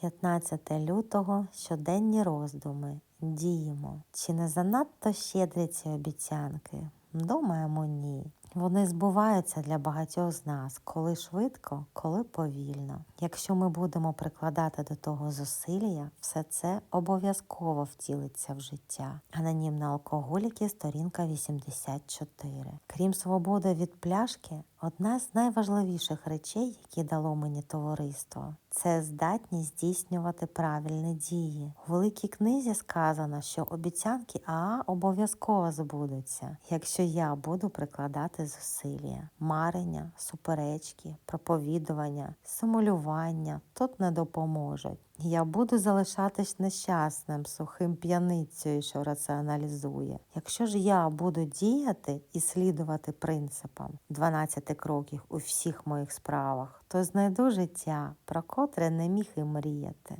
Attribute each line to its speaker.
Speaker 1: 15 лютого щоденні роздуми. Діємо. Чи не занадто щедрі ці обіцянки? Думаємо, ні. Вони збуваються для багатьох з нас, коли швидко, коли повільно. Якщо ми будемо прикладати до того зусилля, все це обов'язково втілиться в життя. Анонімна алкоголіки, сторінка 84. Крім свободи від пляшки, одна з найважливіших речей, які дало мені товариство, це здатність здійснювати правильні дії. У великій книзі сказано, що обіцянки Аа обов'язково збудуться, якщо я буду прикладати зусилля, марення, суперечки, проповідування, симулювання тут не допоможуть. Я буду залишатись нещасним, сухим п'яницею, що раціоналізує. Якщо ж я буду діяти і слідувати принципам 12 кроків у всіх моїх справах, то знайду життя, про котре не міг і мріяти.